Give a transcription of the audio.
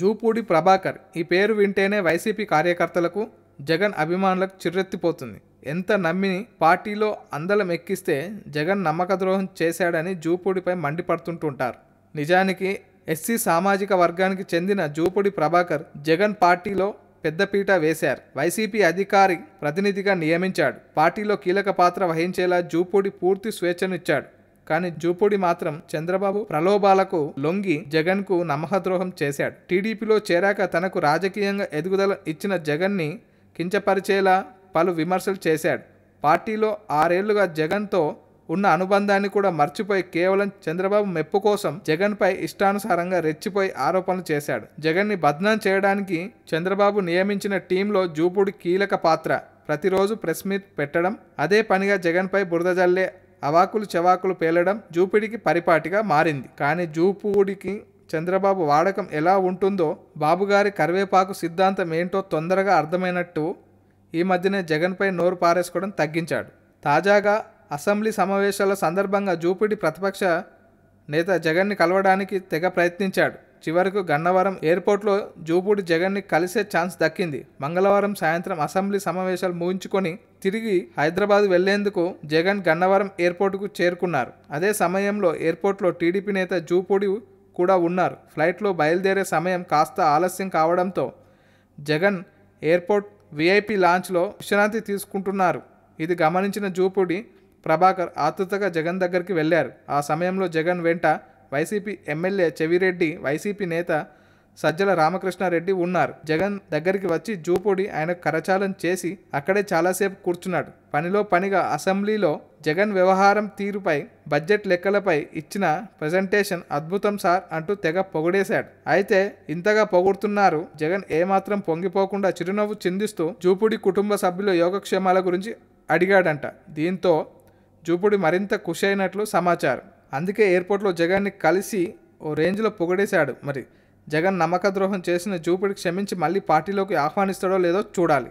జూపూడి ప్రభాకర్ ఈ పేరు వింటేనే వైసీపీ కార్యకర్తలకు జగన్ అభిమానులకు చిర్రెత్తిపోతుంది. ఎంత నమ్మి పార్టీలో అందలం ఎక్కిస్తే జగన్ నమ్మక ద్రోహం చేశాడని జూపూడిపై మండిపడుతుంటుంటారు. నిజానికి ఎస్సీ సామాజిక వర్గానికి చెందిన జూపూడి ప్రభాకర్ జగన్ పార్టీలో పెద్దపీట వేశారు. వైసీపీ అధికారి ప్రతినిధిగా నియమించాడు. పార్టీలో కీలక పాత్ర వహించేలా జూపూడి పూర్తి స్వేచ్ఛనిచ్చాడు కానీ జూపూడి మాత్రం చంద్రబాబు ప్రలోభాలకు లొంగి జగన్కు నమహద్రోహం చేశాడు. టీడీపీలో చేరాక తనకు రాజకీయంగా ఎదుగుదల ఇచ్చిన జగన్ని కించపరిచేలా పలు విమర్శలు చేశాడు. పార్టీలో ఆరేళ్ళుగా జగన్తో ఉన్న అనుబంధాన్ని కూడా మర్చిపోయి కేవలం చంద్రబాబు మెప్పు కోసం జగన్పై ఇష్టానుసారంగా రెచ్చిపోయి ఆరోపణలు చేశాడు. జగన్ని బద్నాం చేయడానికి చంద్రబాబు నియమించిన టీంలో జూపుడి కీలక పాత్ర. ప్రతిరోజు ప్రెస్ మీట్ పెట్టడం అదే పనిగా జగన్పై బురద జల్లే అవాకులు చెవాకులు పేలడం జూపిడికి పరిపాటిగా మారింది. కానీ జూపూడికి చంద్రబాబు వాడకం ఎలా ఉంటుందో బాబుగారి కరివేపాకు సిద్ధాంతం ఏంటో తొందరగా అర్థమైనట్టు ఈ మధ్యనే జగన్పై నోరు పారేసుకోవడం తగ్గించాడు. తాజాగా అసెంబ్లీ సమావేశాల సందర్భంగా జూపిడి ప్రతిపక్ష నేత జగన్ని కలవడానికి తెగ ప్రయత్నించాడు. చివరకు గన్నవరం ఎయిర్పోర్ట్లో జూపూడి జగన్ని కలిసే ఛాన్స్ దక్కింది. మంగళవారం సాయంత్రం అసెంబ్లీ సమావేశాలు ముగించుకొని తిరిగి హైదరాబాద్ వెళ్ళేందుకు జగన్ గన్నవరం ఎయిర్పోర్టుకు చేరుకున్నారు. అదే సమయంలో ఎయిర్పోర్ట్లో టీడీపీ నేత జూపూడి కూడా ఉన్నారు. ఫ్లైట్లో బయలుదేరే సమయం కాస్త ఆలస్యం కావడంతో జగన్ ఎయిర్పోర్ట్ విఐపి లాంచ్లో విశ్రాంతి తీసుకుంటున్నారు. ఇది గమనించిన జూపూడి ప్రభాకర్ ఆతృతగా జగన్ దగ్గరికి వెళ్ళారు ఆ సమయంలో జగన్ వెంట వైసీపీ ఎమ్మెల్యే చెవిరెడ్డి వైసీపీ నేత సజ్జల రామకృష్ణారెడ్డి ఉన్నారు. జగన్ దగ్గరికి వచ్చి జూపూడి ఆయన కరచాలం చేసి అక్కడే చాలాసేపు కూర్చున్నాడు. పనిలో పనిగా అసెంబ్లీలో జగన్ వ్యవహారం తీరుపై బడ్జెట్ లెక్కలపై ఇచ్చిన ప్రజెంటేషన్ అద్భుతం సార్ అంటూ తెగ పొగిడేశాడు. అయితే ఇంతగా పొగుడుతున్నారు జగన్ ఏమాత్రం పొంగిపోకుండా చిరునవ్వు చిందిస్తూ జూపూడి కుటుంబ సభ్యుల యోగక్షేమాల గురించి అడిగాడంట. దీంతో జూపుడి మరింత ఖుషి అయినట్లు సమాచారం. అందుకే ఎయిర్పోర్ట్లో జగన్ని కలిసి ఓ రేంజ్లో పొగడేశాడు. మరి జగన్ నమ్మక ద్రోహం చేసిన జూపిడి క్షమించి మళ్ళీ పార్టీలోకి ఆహ్వానిస్తాడో లేదో చూడాలి.